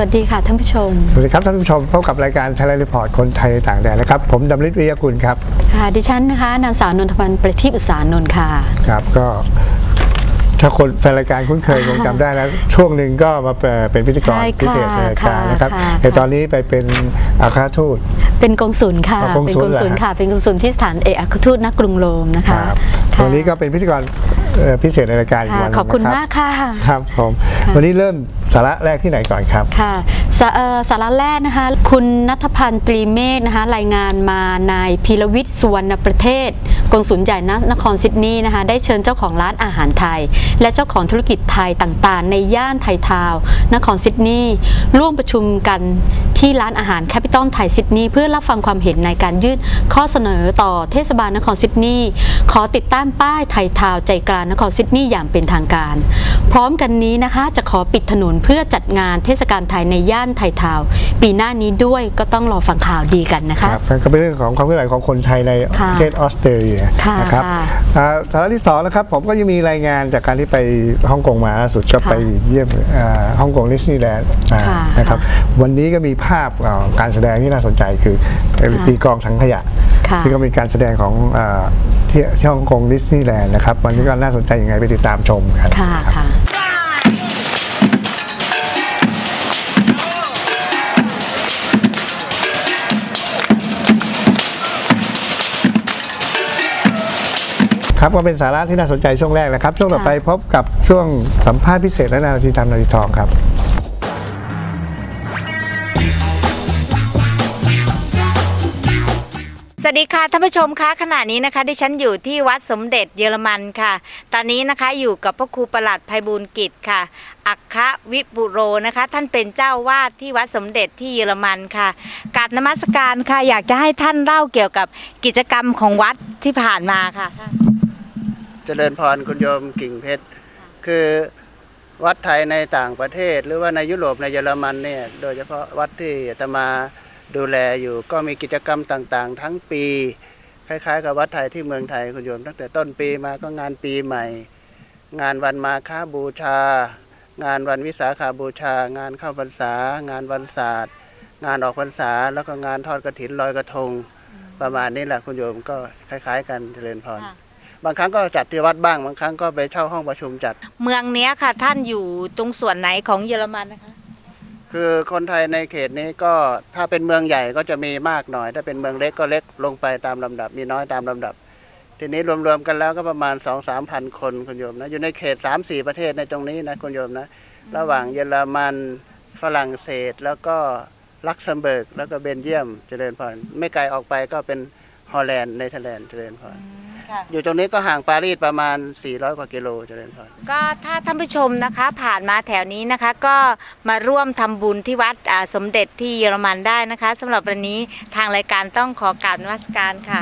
วัสดีค่ะท่านผู้ชม สวัสดีครับท่านผู้ชมพบกับรายการไทยรีพอร์ตคนไทยในต่างแดนนะครับ ผมดำริศวิทยากุลครับ ค่ะ ดิฉันนะคะนางสาวนนทพันธ์ประทีปอุตสานนท์ค่ะ ครับก็ถ้าคนแฟนรายการคุ้นเคยคงจำได้แล้ว ช่วงหนึ่งก็มาเป็นพิธีกรใช่ค่ะพิเศษในรายการนะครับค่ะแต่ตอนนี้ไปเป็นอาคาทูต เป็นกงสุลค่ะอ๋อกงเป็นสุลกงสุลเหรอฮะค่ะ เป็นกงสุลที่สถานเอกอัครทูตณกรุงโรมนะคะครับค่ะวันนี้ก็เป็นพิธีกรเอ่อพิเศษในรายการอีกค่ะวันหนึ่งขอบคุณนะมากค่ะ ครับผมค่ะวันนี้เริ่มสาระแรกที่ไหนก่อนครับ ค่ะสาสาระแรกนะคะ คุณนัทพันธ์ตรีเมฆนะคะ รายงานมานายพีรวิทย์สุวรรณประเทศกงสุลใหญ่นครซิดนีย์นะคะ ได้เชิญเจ้าของร้านอาหารไทย และเจ้าของธุรกิจไทยต่างๆ ในย่านไทยทาวน์นครซิดนีย์ร่วมประชุมกันที่ร้านอาหารแคปิตอลไทยซิดนีย์เพื่อรับฟังความเห็นในการยื่นข้อเสนอต่อเทศบาลนครซิดนีย์ขอติดตั้งป้ายไทยทาวน์ใจกลางนครซิดนีย์อย่างเป็นทางการ พร้อมกันนี้นะคะจะขอปิดถนนเพื่อจัดงานเทศกาลไทยในย่านไทยทาวปีหน้านี้ด้วยก็ต้องรอฟังข่าวดีกันนะคะครับก็เป็นเรื่องของความเคลื่อนไหวของคนไทยในประเทศออสเตรเลียนะครับค่ะอ่าสาระที่สองนะครับผมก็ยังมีรายงานจากการที่ไปฮ่องกงมาล่าสุดก็ไปเยี่ยมฮ่องกงดิสนีย์แลนด์นะครับวันนี้ก็มีภาพการแสดงที่น่าสนใจคือตีกองสังขยะที่ก็มีการแสดงของที่ที่ฮ่องกงดิสนีย์แลนด์นะครับวันนี้ก็น่าสนใจยังไงไปติดตามชมกันค่ะ ครับก็เป็นสาระที่น่าสนใจช่วงแรกนะครับ ช่วงต่อไปพบกับช่วงสัมภาษณ์พิเศษและนาทีทำนาทีทองครับสวัสดีค่ะท่านผู้ชมคะขณะนี้นะคะ ดิฉันอยู่ที่วัดสมเด็จเยอรมันค่ะ ตอนนี้นะคะอยู่กับพระครูประหลัดภัยบูลย์กิจค่ะ อัคควิบุโรนะคะ ท่านเป็นเจ้าวาดที่วัดสมเด็จที่เยอรมันค่ะกราบนมัสการค่ะ อยากจะให้ท่านเล่าเกี่ยวกับกิจกรรมของวัดที่ผ่านมาค่ะ เจริญพรคุณโยมกิ่งเพชร คือวัดไทยในต่างประเทศ หรือว่าในยุโรปในเยอรมันเนี่ยโดยเฉพาะวัดที่อาตมาดูแลอยู่ก็มีกิจกรรมต่างๆ ทั้งปี คล้ายๆ กับวัดไทยที่เมืองไทยคุณโยม ตั้งแต่ต้นปีมาก็งานปีใหม่ งานวันมาฆบูชา งานวันวิสาขาบูชา งานเข้าพรรษา งานวันศาสตร์ งานออกพรรษา แล้วก็งานทอดกระถินลอยกระทง ประมาณนี้แหละคุณโยมก็คล้าย ๆ กันเจริญพรค่ะ บางครั้งก็จัดที่วัดบ้างบางครั้งก็ไปเช่าห้องประชุมจัด เมืองเนี้ยค่ะ ท่านอยู่ตรงส่วนไหนของเยอรมันนะคะ คือคนไทยในเขตนี้ก็ถ้าเป็นเมืองใหญ่ก็จะมีมากหน่อย ถ้าเป็นเมืองเล็กก็เล็กลงไปตามลำดับ มีน้อยตามลำดับ ทีนี้รวมๆกันแล้วก็ประมาณ2องสามพันคนคุณโยมนะอยู่ในเขต 3 4 ประเทศในตรงนี้นะคุณโยมนะระหว่างเยอรมันฝรั่งเศสแล้วก็ลักเซมเบิร์กแล้วก็เบนเยียมเจริญพรไม่ไกลออกไปก็เป็น ฮอลแลนด์เนเธอร์แลนด์เจริญพรค่ะ อยู่ตรงนี้ก็ห่างปารีสประมาณ 400 กว่ากิโลเจริญพร ก็ถ้าท่านผู้ชมนะคะ ผ่านมาแถวนี้นะคะ ก็มาร่วมทำบุญที่วัดอ่าสมเด็จที่เยอรมันได้นะคะสำหรับวันนี้ทางรายการต้องขอกรารนมัสการค่ะ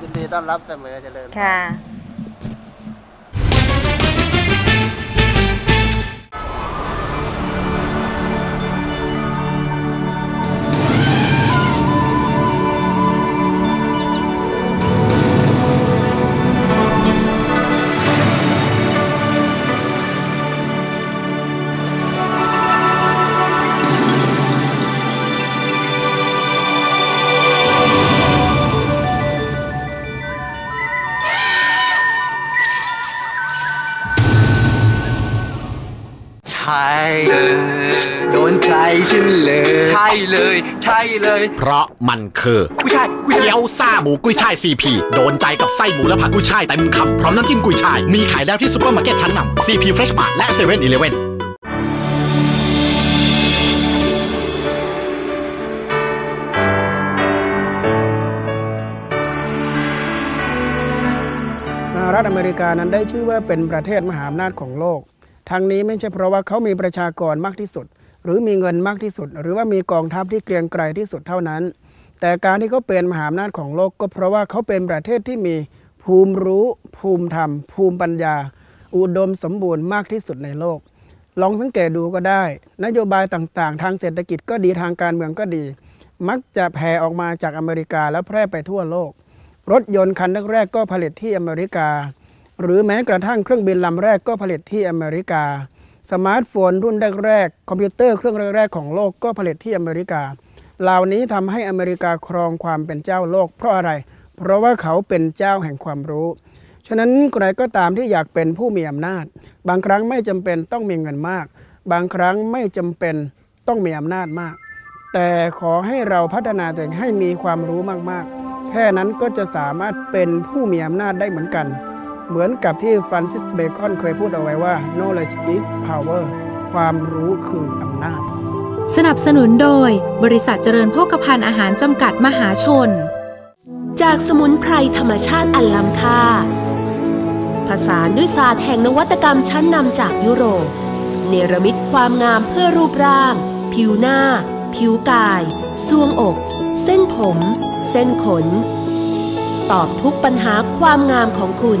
ยินดีต้อนรับเสมอเจริญพร ค่ะ ใช่เลย เพราะมันคือกุ้ยช่ายกุ้ยเกี๊ยวซ่าหมูกุ้ยช่ายซีพีโดนใจกับไส้หมูและผักกุ้ยช่ายเต็มคำพร้อมน้ำจิ้มกุ้ยช่าย มีขายแล้วที่ซุปเปอร์มาร์เก็ตชั้นนำซีพีเฟรชมาร์และเซเว่นอีเลเว่นสหรัฐอเมริกานั้นได้ชื่อว่าเป็นประเทศมหาอำนาจของโลก ทั้งนี้ไม่ใช่เพราะว่าเขามีประชากรมากที่สุด หรือมีเงินมากที่สุด หรือว่ามีกองทัพที่เกรียงไกรที่สุดเท่านั้น แต่การที่เขาเป็นมหาอำนาจของโลกก็เพราะว่าเขาเป็นประเทศที่มีภูมิรู้ภูมิธรรม ภูมิปัญญา อุดมสมบูรณ์มากที่สุดในโลก ลองสังเกตดูก็ได้ นโยบายต่างๆ ทางเศรษฐกิจก็ดีทางการเมืองก็ดี มักจะแผ่ออกมาจากอเมริกาและแพร่ไปทั่วโลก รถยนต์คันแรกๆก็ผลิตที่อเมริกา หรือแม้กระทั่งเครื่องบินลำแรกก็ผลิตที่อเมริกา สมาร์ทโฟนรุ่นแรกๆ คอมพิวเตอร์เครื่องแรกๆของโลกก็ผลิตที่อเมริกา เหล่านี้ทำให้อเมริกาครองความเป็นเจ้าโลกเพราะอะไร เพราะว่าเขาเป็นเจ้าแห่งความรู้ ฉะนั้นใครก็ตามที่อยากเป็นผู้มีอำนาจ บางครั้งไม่จำเป็นต้องมีเงินมาก บางครั้งไม่จำเป็นต้องมีอำนาจมาก แต่ขอให้เราพัฒนาตัวเองให้มีความรู้มากๆ แค่นั้นก็จะสามารถเป็นผู้มีอำนาจได้เหมือนกัน เหมือนกับที่ฟรานซิสเบคอนเคยพูดเอาไว้ว่า knowledge is power ความรู้คืออำนาจ สนับสนุนโดย บริษัทเจริญโภคภัณฑ์อาหารจำกัดมหาชน จากสมุนไพรธรรมชาติอันล้ำค่า ผสานด้วยศาสตร์แห่งนวัตกรรมชั้นนำจากยุโรป เนรมิตความงามเพื่อรูปร่าง ผิวหน้า ผิวกายซวงอก เส้นผม เส้นขน ตอบทุกปัญหาความงามของคุณ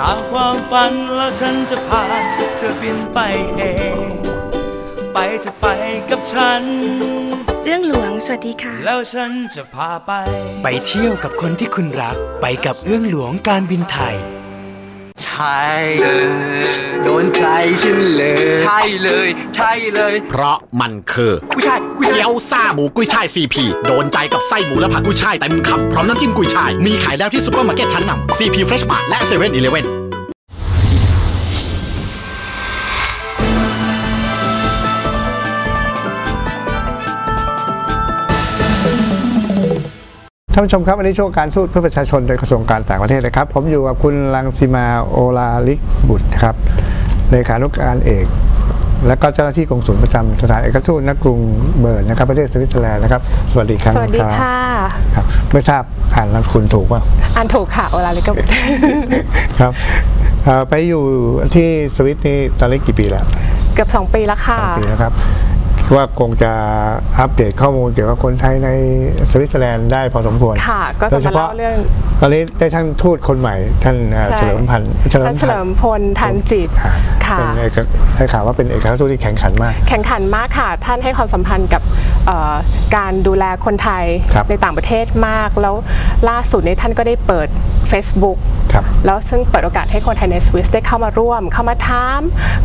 ตามความฝันแล้วฉันจะพาเธอบินไปเอง ไปจะไปกับฉัน เรื่องหลวง สวัสดีค่ะ แล้วฉันจะพาไป ไปเที่ยวกับคนที่คุณรัก ไปกับเอื้องหลวงการบินไทย ใช่เลยโดนใจฉันเลย ใช่เลย ใช่เลย เพราะมันคือกุ้ยช่าย เกี๊ยวซ่าหมูกุ้ยช่ายซีพีโดนใจกับไส้หมูและผักกุ้ยช่ายเต็มคำพร้อมน้ำจิ้มกุ้ยช่าย มีขายแล้วที่ซุปเปอร์มาร์เก็ตชั้นนำซีพีเฟรชมาร์ทและเซเว่นอีเลฟเว่นท่านผู้ชมครับอันนี้ช่วงการทูตเพื่อประชาชนโดยกระทรวงการต่างประเทศนะครับ ผมอยู่กับคุณลังสิมาโอลาลิกบุตรครับเลขานุการเอก และก็เจ้าหน้าที่กงสุลประจำสถานเอกทูตณกรุงเบิร์นนะครับประเทศสวิตเซอร์แลนด์นะครับสวัสดีครับสวัสดีรับค่ะครับไม่ทราบอ่านนามสกุลถูกป่ะอันถูกค่ะโอลาลิกบุตรครับเอ่อไปอยู่ที่สวิตนี่ตอนนี้กี่ปีแล้ว เกือบ 2 ปีแล้วค่ะสองปีแล้วครับ ว่าคงจะอัปเดตข้อมูลเกี่ยวกับคนไทยในสวิตเซอร์แลนด์ได้พอสมควรค่ะก็โดจะยเฉมาพาะเล่าเรื่องตอนนี้ได้ท่านทูตคนใหม่ ท่านเอ่อใช่เฉลิมพันธ์เฉลิมท่านเฉพันลิธ์มพลทันจิตค่ะเป็นเอกได้ข่าวว่าเป็นเอกอัครราชทูตที่แข็งขันมาก แข่งขันมากค่ะ ท่านให้ความสัมพันธ์กับเอ่อการดูแลคนไทยครับในต่างประเทศมาก แล้วล่าสุดนี้ท่านก็ได้เปิด Facebook ครับแล้วซึ่งเปิดโอกาสให้คนไทยในสวิสได้เข้ามาร่วม เข้ามาถาม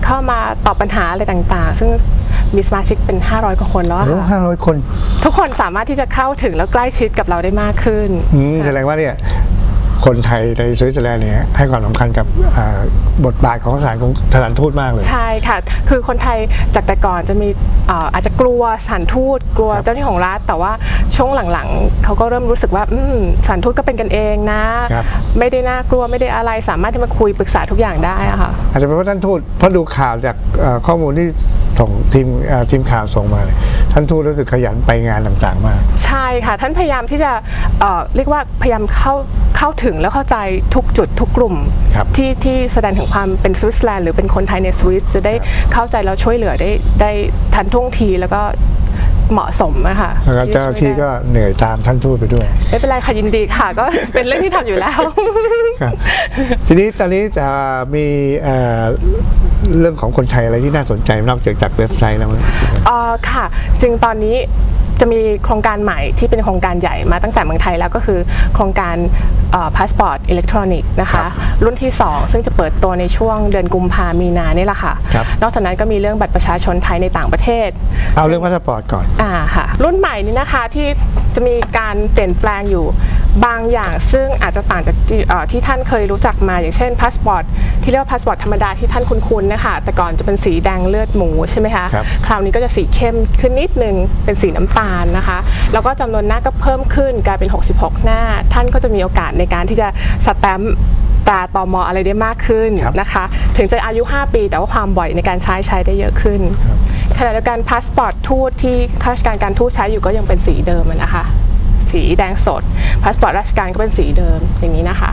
เข้ามาตอบปัญหาอะไรต่างๆ ซึ่ง มีสมาชิกเป็น 500 กว่าคนแล้วอะโอ้ค่ะห้าร้อยคน ทุกคนสามารถที่จะเข้าถึงแล้วใกล้ชิดกับเราได้มากขึ้น อืมแสดงว่าเนี่ย คนไทยในสวิตเซอร์แลนด์เนี่ยให้ความสำคัญกับอ่าบทบาทของสถานของสถานทูตมากเลย ใช่ค่ะ คือคนไทยจากแต่ก่อนจะมีเอ่ออาจจะกลัวสถานทูตกลัวเจ้าหน้าที่ของรัฐ แต่ว่าช่วงหลังๆเขาก็เริ่มรู้สึกว่าอืมสถานทูตก็เป็นกันเองนะครับไม่ได้น่ากลัวไม่ได้อะไรสามารถที่มาคุยปรึกษาทุกอย่างได้อะค่ะอาจจะเป็นเพราะท่านทูตเพราะดูข่าวจากเอ่อข้อมูลที่ส่งทีมเอ่อทีมข่าวส่งมาเนี่ยท่านทูตรู้สึกขยันไปงานต่างๆมาก ใช่ค่ะ ท่านพยายามที่จะเอ่อเรียกว่าพยายามเข้าเข้าถึงแล้วเข้าใจทุกจุดทุกกลุ่มครับที่ที่แสดงถึงความเป็นสวิตเซอร์แลนด์หรือเป็นคนไทยในสวิสจะได้เข้าใจแล้วช่วยเหลือได้ได้ทันท่วงทีแล้วก็เหมาะสมอะค่ะแล้วก็เจ้าหน้าที่ก็เหนื่อยตามท่านทูตไปด้วย ไม่เป็นไรค่ะยินดีค่ะ ก็เป็นเรื่องที่ทำอยู่แล้วครับทีนี้ตอนนี้จะมีเอ่อเรื่องของคนไทยอะไรที่น่าสนใจนอกจากจากเว็บไซต์แล้วมั้ยเอ่อค่ะจึงตอนนี้ จะมีโครงการใหม่ที่เป็นโครงการใหญ่มาตั้งแต่เมืองไทยแล้วก็คือ โครงการพาสปอร์ตอิเล็กทรอนิกส์นะคะ รุ่นที่ 2 ซึ่งจะเปิดตัวในช่วงเดือนกุมภามีนานี่แหละค่ะครับนอกจากนั้นก็มีเรื่องบัตรประชาชนไทยในต่างประเทศ เอาเรื่องพาสปอร์ตก่อนอ่าค่ะรุ่นใหม่นี้นะคะที่จะมีการเปลี่ยนแปลงอยู่ บางอย่างซึ่งอาจจะต่างจากที่เอ่อที่ท่านเคยรู้จักมา อย่างเช่นพาสปอร์ตที่เรียกว่าพาสปอร์ตธรรมดาที่ท่านคุ้นๆนะคะแต่ก่อนจะเป็นสีแดงเลือดหมูใช่ไหมคะครับคราวนี้ก็จะสีเข้มขึ้นนิดนึงเป็นสีน้ำตาลนะคะ แล้วก็จำนวนหน้าก็เพิ่มขึ้นกลายเป็น 66 หน้า ท่านก็จะมีโอกาสในการที่จะสแตมป์ตราตอมออะไรได้มากขึ้นนะคะ ถึงจะอายุ 5 ปี แต่ว่าความบ่อยในการใช้ใช้ได้เยอะขึ้นขณะเดียวกันพาสปอร์ตทูตที่ข้าราชการการทูตใช้อยู่ก็ยังเป็นสีเดิมอะนะคะ สีแดงสด พาสปอร์ตราชการก็เป็นสีเดิมอย่างนี้นะคะ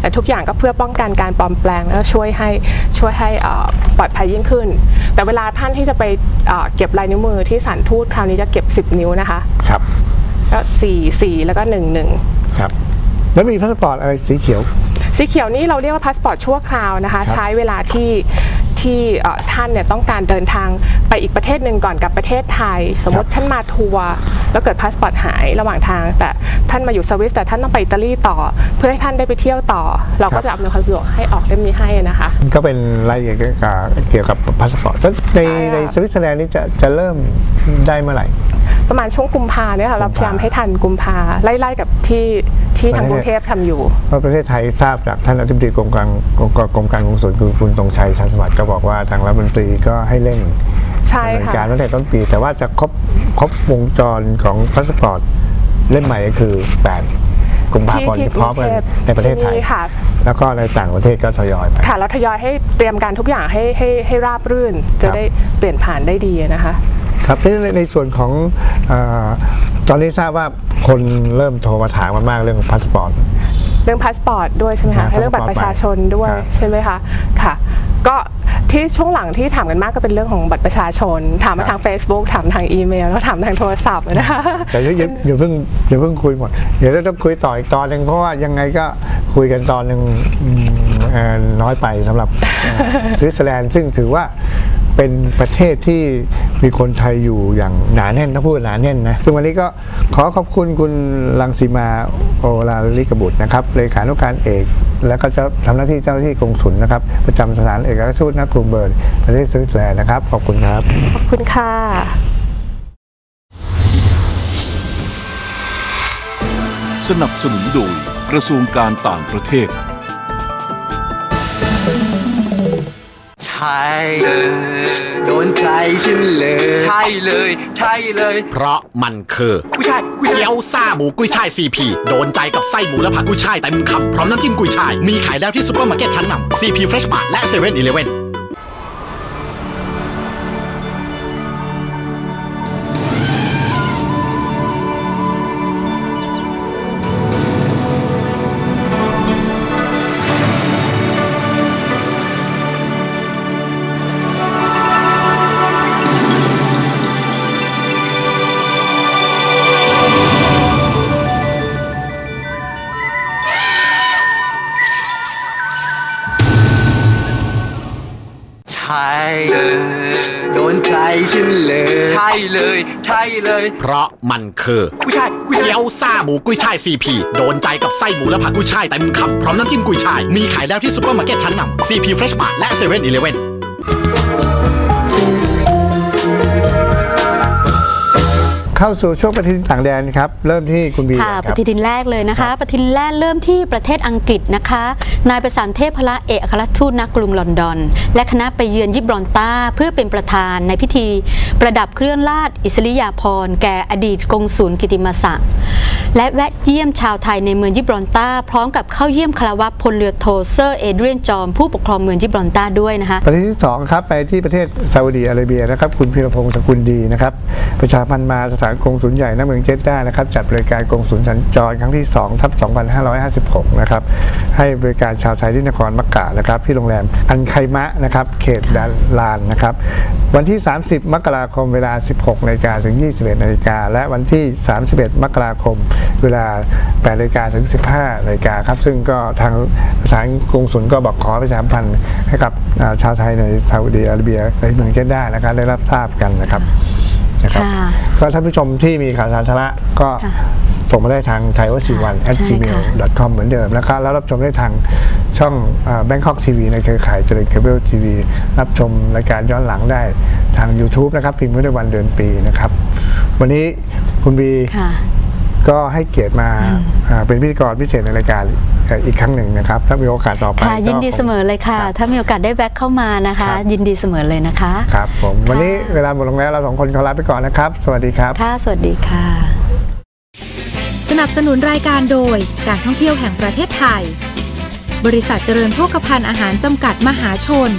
แต่ทุกอย่างก็เพื่อป้องกันการปลอมแปลง แล้วก็ช่วยให้ช่วยให้เอ่อปลอดภัยยิ่งขึ้น แต่เวลาท่านที่จะไปเอ่อเก็บลายนิ้วมือที่สถานทูตคราวนี้จะเก็บ 10 นิ้วนะคะครับก็4 4แล้วก็1 1ครับแล้วมีพาสปอร์ตอะไรสีเขียว สีเขียวนี่เราเรียกว่าพาสปอร์ตชั่วคราวนะคะครับใช้เวลาที่ ที่เอ่อท่านเนี่ยต้องการเดินทางไปอีกประเทศหนึ่งก่อนกับประเทศไทย สมมติท่านมาทัวร์แล้วเกิดพาสปอร์ตหายระหว่างทาง แต่ท่านมาอยู่สวิสแต่ท่านต้องไปอิตาลีต่อ เพื่อให้ท่านได้ไปเที่ยวต่อ เราก็จะอำนวยความสะดวกให้ออกเล่มนี้ให้นะคะ ก็เป็นรายละเอียดเกี่ยวกับเกี่ยวกับพาสปอร์ตแล้วในในสวิตเซอร์แลนด์นี่จะจะเริ่มได้เมื่อไหร่ ประมาณช่วงกุมภาเนี่ยค่ะเราพยายามให้ทันกุมภาไล่ๆกับที่ที่ทางกรุงเทพทำอยู่เพราะประเทศไทยทราบจากท่านอธิบดีกรมการกรมกรมการกงสุลคือคุณตรงชัยชันสวัสดิ์ก็บอกว่าทางรัฐมนตรีก็ให้เร่งใช่ดำเนินค่ะการตั้งแต่ต้นปี แต่ว่าจะครบครบวงจรของพาสปอร์ตเล่มใหม่ก็คือ8กุมภาพันธ์ที่พร้อมกันในประเทศไทยที่นี่ค่ะแล้วก็ในต่างประเทศก็ทยอยไปค่ะเราทยอยให้เตรียมการทุกอย่างให้ให้ให้ราบรื่น จะได้เปลี่ยนผ่านได้ดีนะคะ ครับในในในส่วนของเออตอนนี้ทราบว่าคนเริ่มโทรมาถามมากๆเรื่องของพาสปอร์ตเรื่องพาสปอร์ตด้วยใช่ไหมครัคะบให้เรื่องบัตรประชาชนด้วยครับใช่ไหมคะค่ะก็ที่ช่วงหลังที่ถามกันมากก็เป็นเรื่องของบัตรประชาชน ถามมาทาง Facebook ถามทางอีเมล แล้วถามทางโทรศัพท์นะคะแต่อย่าอย่าอย่าเพิ่งอย่าเพิ่งคุยหมดเดี๋ยวเราต้องคุยต่ออีกตอนหนึ่งเพราะว่ายังไงก็คุยกันตอนหนึ่งอืมเอ่อน้อยไปสำหรับเอ่อสวิตเซอร์แลนด์ซึ่งถือว่า เป็นประเทศที่มีคนไทยอยู่อย่างหนาแน่นถ้าพูดหนาแน่นนะซึ่งวันนี้ก็ขอขอบคุณคุณลังสีมาโอลาลิกบุตรนะครับเลขานุการเอก แล้วก็จะทำหน้าที่เจ้าหน้าที่กงสุลนะครับ ประจำสถานเอกอัครราชทูตณกรุงเบิร์นประเทศสวิตเซอร์แลนด์นะครับ ขอบคุณครับ ขอบคุณค่ะสนับสนุนโดยกระทรวงการต่างประเทศ เลยโดนใจฉันเลย ใช่เลย ใช่เลย เพราะมันคือกุ้ยช่ายกุ้ยช่ายเกี๊ยวซ่าหมูกุ้ยช่ายซีพีโดนใจกับไส้หมูและผักกุ้ยช่ายเต็มคำพร้อมน้ำจิ้มกุ้ยช่าย มีขายแล้วที่ซุปเปอร์มาร์เก็ตชั้นนำซีพีเฟรชมาร์ทและเซเว่นอีเลฟเว่น ใช่เลย เพราะมันคือกุ้ยช่ายกุ้ยช่ายเกี๊ยวซ่าหมูกุ้ยช่ายซีพีโดนใจกับไส้หมูและผักกุ้ยช่ายเต็มคำพร้อมน้ำจิ้มกุ้ยช่ายมีขายแล้วที่ซุปเปอร์มาร์เก็ตชั้นนำซีพีเฟรชมาร์ทและเซเว่นอีเลฟเว่น เข้าสู่ช่วงปฏิทินต่างแดนครับ เริ่มที่คุณบีค่ะก่อนปครับฏิทินแรกเลยนะคะ ปฏิทินแรกเริ่มที่ประเทศอังกฤษนะคะ นายประสานเทพพระเอกอัครราชทูตณกรุงลอนดอน และคณะไปเยือนยิบรอนตาเพื่อเป็นประธานในพิธี ประดับเครื่องราชอิสริยาภรณ์แก่อดีตกงสุลกิติมศักดิ์และแวะเยี่ยมชาวไทยในเมืองยิบรอนตาพร้อมกับเข้าเยี่ยมคารวะพลเรือโทเซอร์เอเดรียนจอม ผู้ปกครองเมืองยิบรอนตาด้วยนะคะประเทศที่สองครับไปที่ประเทศซาอุดีอาระเบียนะครับคุณพีรพงศ์สกุลดีนะครับประชาพันธ์มาสถานกงสุลใหญ่ณเมืองเจดด้านะครับจัดบริการกงสุลสัญจรครั้งที่2ทับ2556 นะครับ ให้บริการชาวไทยที่นครมักกะนะครับ ที่โรงแรมอันไคมะนะครับ เขตดาลานนะครับ วันที่ 30 มกราคมเวลา 16นาฬิกาถึง 21นาฬิกาและวันที่ 31 มกราคมเวลา8นาฬิกาถึง 15นาฬิกาครับ ซึ่งก็ทางสานกงสุลก็บอกขอประชาสัมพันธ์ให้กับชาวไทยในซาอุดีอาระเบียในเมืองเจด้านะครับได้รับทราบกันนะครับ นะครับค่ะก็ท่านผู้ชมที่มีข่าวสารสาระก็ส่งมาได้ทางไทยวัสีวัน at ใช่ gmail ค่ะ com เหมือนเดิมนะครับแล้วรับชมได้ทางช่องแบงคอกทีวีในเครือข่ายเจริญเคเบิลทีวีรับชมรายการย้อนหลังได้ทาง YouTube นะครับ พิมพ์ไว้ในวันเดือนปีนะครับ วันนี้คุณบีค่ะ ก็ให้เกียรติมาอ่าเป็นพิธีกรพิเศษในรายการเอ่ออีกครั้งหนึ่งนะครับ ถ้ามีโอกาสต่อไปค่ะยินดีก็คงเสมอเลยค่ะ ถ้ามีโอกาสได้แวะเข้ามานะคะ ยินดีเสมอเลยนะคะครับผมวันนี้เวลาหมดลงแล้วเราสองคนขอลาไปก่อนนะครับ สวัสดีครับค่ะสวัสดีค่ะ สนับสนุนรายการโดยการท่องเที่ยวแห่งประเทศไทย บริษัทเจริญโภคภัณฑ์อาหารจำกัดมหาชน